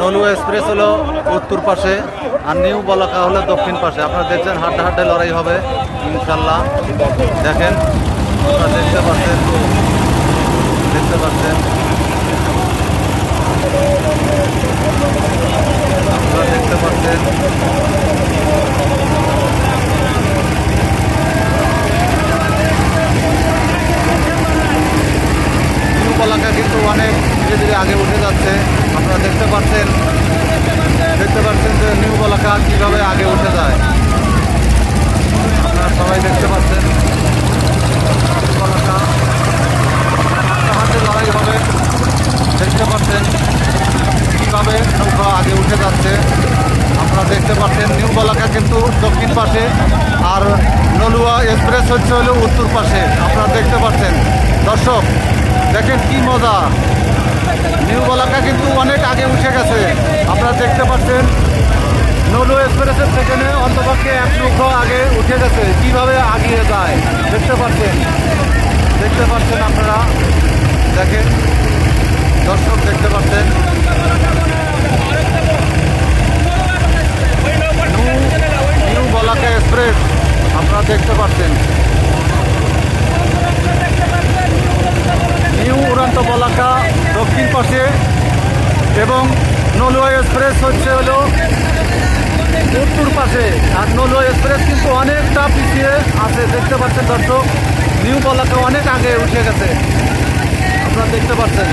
নলু express হলো উত্তর পাশে আর নিউ বলাকা হলো দক্ষিণ পাশে। আপনারা দেখছেন হাড্ডা হাড্ডা লড়াই হবে ইনশাল্লাহ দেখেন, আপনারা দেখতে পাচ্ছেন দেখতে পাচ্ছেন আপনারা দেখতে পাচ্ছেন নিউ বলাকা কিন্তু অনেক ধীরে ধীরে আগে উঠে যাচ্ছে আপনারা দেখতে পাচ্ছেন দেখতে পাচ্ছেন যে নিউ বলাকা কীভাবে আগে উঠে যায় আপনারা সবাই দেখতে পাচ্ছেন নিউ বলাকা হাতে লড়াই হবে দেখতে পাচ্ছেন কীভাবে নৌকা আগে উঠে যাচ্ছে আপনারা দেখতে পাচ্ছেন নিউ বলাকা কিন্তু দক্ষিণ পাশে আর নলুয়া এক্সপ্রেস হচ্ছে হলো উত্তর পাশে আপনারা দেখতে পাচ্ছেন দর্শক দেখেন কি মজা। নিউ বলাকা কিন্তু অনেক আগে উঠে গেছে। আপনারা দেখতে পাচ্ছেন, নলু এক্সপ্রেসের সেখানে অন্তপক্ষে এক লক্ষ আগে উঠে গেছে। কীভাবে আগিয়ে যায়, দেখতে পাচ্ছেন? দেখতে পাচ্ছেন আপনারা? দেখেন, দর্শক দেখতে পাচ্ছেন নিউ নিউ বলাকা এক্সপ্রেস আপনারা দেখতে পাচ্ছেন নিউ উড়ান্ত বলাকা দক্ষিণ পাশে এবং নলুয়া এক্সপ্রেস হচ্ছে হলো উত্তর পাশে আর নলুয়া এক্সপ্রেস কিন্তু অনেকটা আছে, দেখতে পাচ্ছেন দর্শক, নিউ বলাকা অনেক আগে উঠে গেছে। আপনারা দেখতে পাচ্ছেন।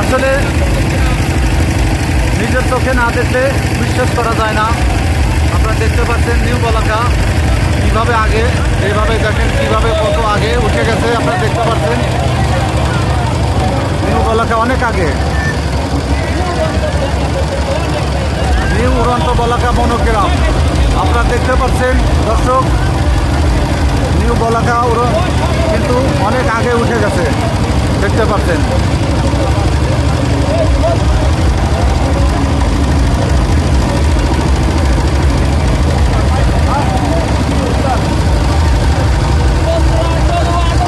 আসলে নিজের চোখে না দেখলে বিশ্বাস করা যায় না। আপনারা দেখতে পাচ্ছেন নিউ বলাকা কীভাবে আগে, এইভাবে দেখেন কীভাবে কত আগে উঠে গেছে, আপনারা দেখতে পাচ্ছেন। নিউ বলাকা অনেক আগে। নিউ উড়ন্ত বলাকা মনোগ্রাম। আপনারা দেখতে পাচ্ছেন দর্শক নিউ বলাকা ওরা কিন্তু অনেক আগে উঠে গেছে। দেখতে পাচ্ছেন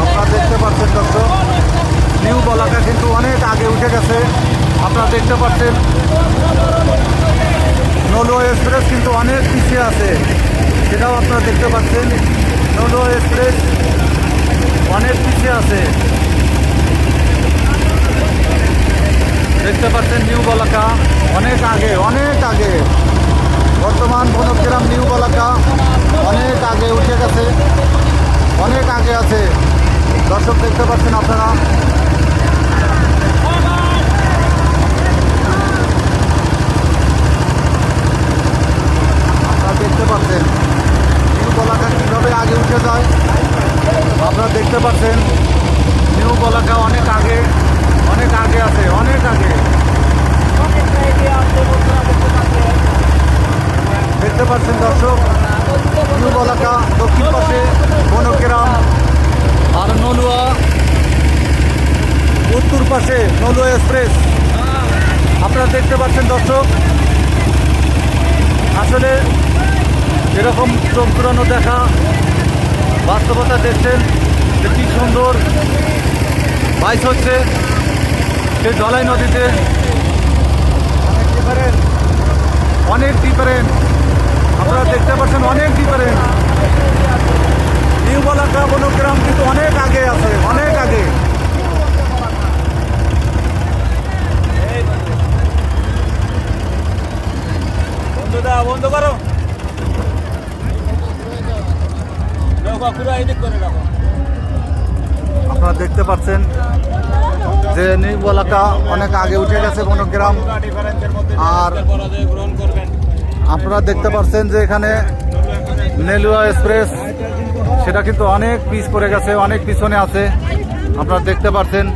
আপনারা দেখতে পাচ্ছেন দর্শক নিউ বলাকা কিন্তু অনেক আগে উঠে গেছে আপনারা দেখতে পাচ্ছেন নলো এক্সপ্রেস কিন্তু অনেক পিছিয়ে আছে সেটাও আপনারা দেখতে পাচ্ছেন নলো এক্সপ্রেস অনেক পিছিয়ে আছে দেখতে পাচ্ছেন নিউ বলাকা অনেক আগে অনেক আগে বর্তমান বনগ্রাম নিউ বলাকা অনেক আগে উঠে গেছে অনেক আগে আছে দর্শক দেখতে পাচ্ছেন আপনারা দেখতে পাচ্ছেন নিউ বলাকা কীভাবে আগে উঠে যায় আপনারা দেখতে পাচ্ছেন নিউ বলাকা অনেক আগে অনেক আগে আছে অনেক আগে পাচ্ছেন দর্শক। নিউ বলাকা দক্ষিণ পাশে বনগ্রাম। আর নলুয়া, উত্তর পাশে নলুয়া এক্সপ্রেস। আপনারা দেখতে পাচ্ছেন দর্শক, আসলে এরকম চোখ দেখা বাস্তবতা দেখছেন যে কি সুন্দর বাইস হচ্ছে সেই জলাই নদীতে। অনেক ডিফারেন্ট অনেক ডিফারেন্ট আপনারা দেখতে পাচ্ছেন অনেক ডিফারেন্ট নিউ বলাকা বনগ্রাম কিন্তু অনেক আগে আছে অনেক আগে। বন্ধুদা বন্ধ করো। আপনারা দেখতে পাচ্ছেন যে নিউ বলাকা অনেক আগে উঠে গেছে বনগ্রাম। আর গ্রহণ করবেন। আপনারা দেখতে পাচ্ছেন যে এখানে নেলুয়া এক্সপ্রেস, সেটা কিন্তু অনেক পিস পড়ে গেছে, অনেক পিছনে আছে। আপনারা দেখতে পাচ্ছেন।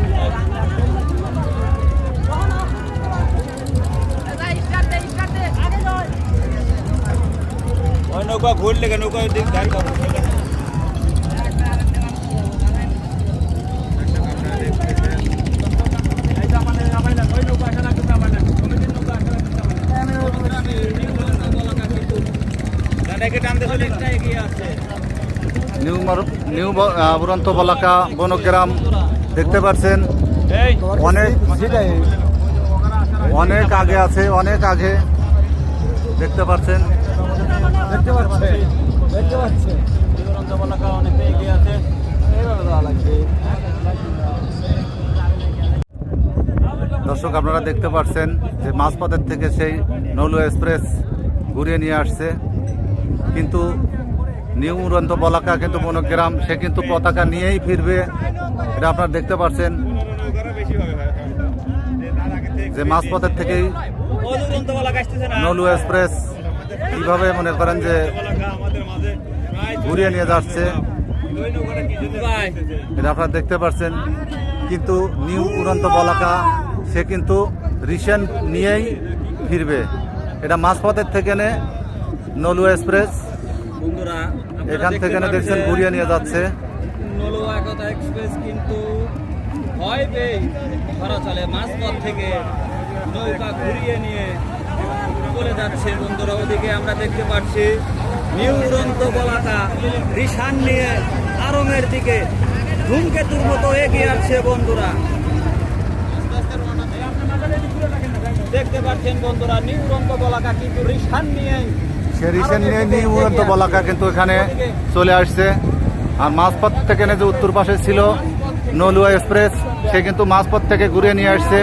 নৌকা ঘুরলে নৌকা দিক ধার করো টানতে চলে এগিয়ে আসছে নিউ মার- নিউ ব- আহ, উড়ন্ত বলাকা বনগ্রাম দেখতে পাচ্ছেন। অনেক অনেক আগে আছে অনেক আগে দেখতে পাচ্ছেন। দেখতে পাচ্ছে দেখতে পাচ্ছে দুরন্ত বলাকা অনেকটা এগিয়ে আছে। এইভাবে দেওয়া লাগবে। দর্শক আপনারা দেখতে পাচ্ছেন যে মাঝপথের থেকে সেই নৌলো এক্সপ্রেস ঘুরিয়ে নিয়ে আসছে। কিন্তু নিউ উড়ন্ত বলাকা কিন্তু মনোগ্রাম সে কিন্তু পতাকা নিয়েই ফিরবে এটা আপনারা দেখতে পাচ্ছেন। যে মাঝপথের থেকেই নলু এক্সপ্রেস কীভাবে মনে করেন যে ঘুরিয়ে নিয়ে যাচ্ছে? এটা আপনারা দেখতে পাচ্ছেন কিন্তু নিউ উড়ন্ত বলাকা, সে কিন্তু রিসেন্ট নিয়েই ফিরবে এটা মাঝপথের থেকে নে নলু এক্সপ্রেস বন্ধুরা এখান থেকে নে দেখছেন ঘুরিয়ে নিয়ে যাচ্ছে। নলুয়া একতা এক্সপ্রেস কিন্তু ভয় পেয়ে ধরা চলে। মাঝপথ থেকে নৌকা ঘুরিয়ে নিয়ে চলে যাচ্ছে বন্ধুরা। ওদিকে আমরা দেখতে পাচ্ছি নিউ উড়ন্ত বলাকা রিসান নিয়ে আরঙের দিকে ধূমকেতুর মতো এগিয়ে আসছে বন্ধুরা। দেখতে পাচ্ছেন বন্ধুরা নিউ উড়ন্ত বলাকা কিন্তু রিসান নিয়ে রিসেন্ট নিয়ে নিউ উড়ন্ত বলাকা কিন্তু এখানে চলে আসছে আর মাঝপথ থেকে যে উত্তর পাশে ছিল নলুয়া এক্সপ্রেস সে কিন্তু মাঝপথ থেকে ঘুরিয়ে নিয়ে আসছে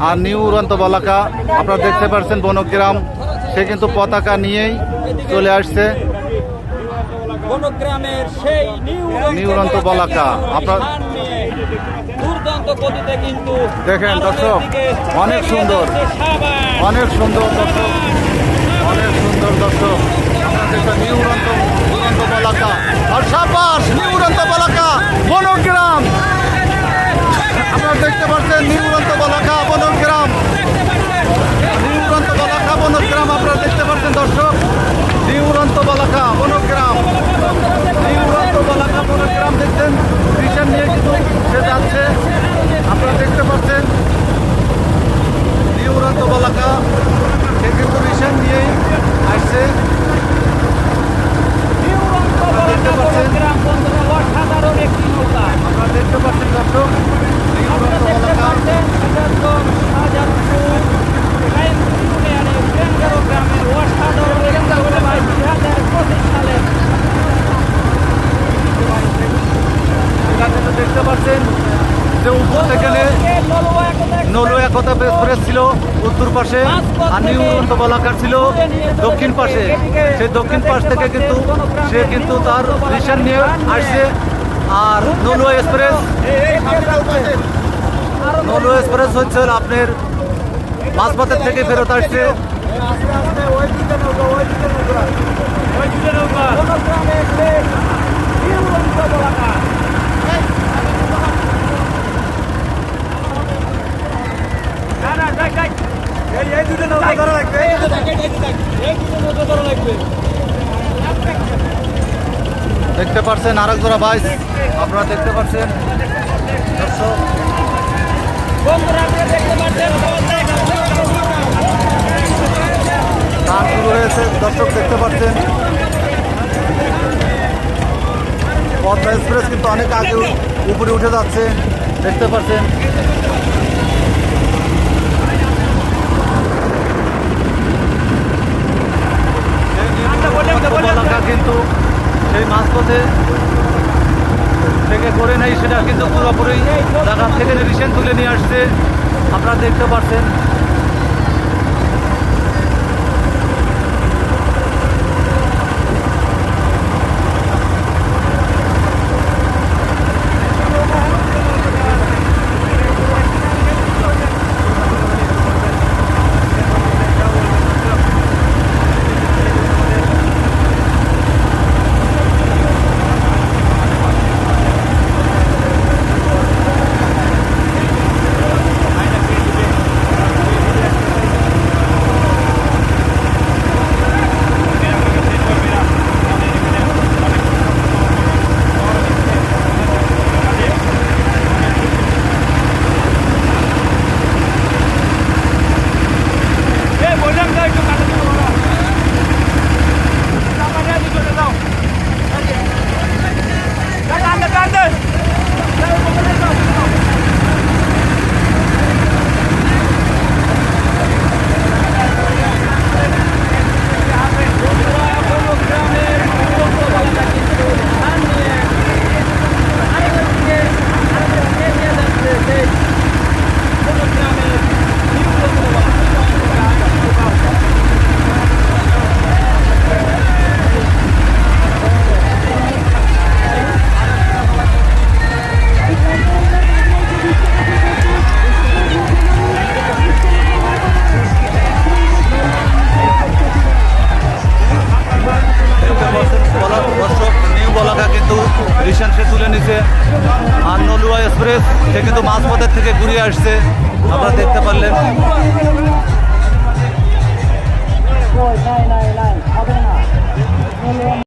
আর নিউ উড়ন্ত বলাকা আপনারা দেখতে পাচ্ছেন বনগ্রাম সে কিন্তু পতাকা নিয়েই চলে আসছে বনগ্রামের সেই নিউ নিউ উড়ন্ত বলাকা। আপনার- নিয়ে দেখেন দর্শক, অনেক সুন্দর। অনেক সুন্দর দর্শক অনেক দর্শক আমরা দেখতে নিউ উড়ন্ত উড়ন্ত বলাকা আর আপনারা দেখতে পাচ্ছেন নিউ উড়ন্ত বলাকা বনগ্রাম। নিউ উড়ন্ত আপনারা দেখতে পাচ্ছেন দর্শক। New Uranta Balaka Bongram. New Uranta recent নিয়ে কিন্তু যাচ্ছে। আপনারা দেখতে পাচ্ছেন, নিউ উড়ন্ত বলাকা সে কিন্তু রিসেন্ট নিয়েই আসছে? আপনারা দেখতে বলাকা পাচ্ছেন বনগ্রাম বন্ধুরা অসাধারণ একটি নৌকা আপনারা দেখতে পাচ্ছেন দর্শক নিউ আপনারা উড়ন্ত দেখতে বলাকা পাচ্ছেন সিরাজগঞ্জ, শাহজাহানপুর, রায়পুর ইউনিয়নের বেঙ্গারো গ্রামের অসাধারণ একটি নৌকা ভাই দুই হাজার পঁচিশ সালে এখান থেকে দেখতে পাচ্ছেন যে উপর থেকে নে- এই নলুয়া একতা নলু একতা এক্সপ্রেস ছিল উত্তর আর নিউ বলাকার ছিল দক্ষিণ পাশে সেই দক্ষিণ পাশ থেকে কিন্তু সে কিন্তু তার রিসেন্ট নিয়ে আসছে আর নলু এক্সপ্রেস নলু এক্সপ্রেস হচ্ছে আপনার মাঝপথের থেকে ফেরত আসছে বনগ্রামের সেই নিউ উড়ন্ত বলাকা না না যাই যাই এই এই দুটো নৌকা ধরা লাগবে এই দুটো এই দুটো নৌকা ধরা লাগবে দেখতে পাচ্ছেন আরেক জোড়া বাইস আপনারা দেখতে পাচ্ছেন। দর্শক। শুরু হয়েছে। দর্শক দেখতে পাচ্ছেন। পদ্মা এক্সপ্রেস কিন্তু অনেক আগে উপরে উঠে যাচ্ছে। দেখতে পাচ্ছেন বলাকা কিন্তু সেই মাঝপথে থেকে করে নেই সেটা কিন্তু পুরোপুরি ঢাকা থেকে রিসেন্ট তুলে নিয়ে আসছে। আপনারা দেখতে পাচ্ছেন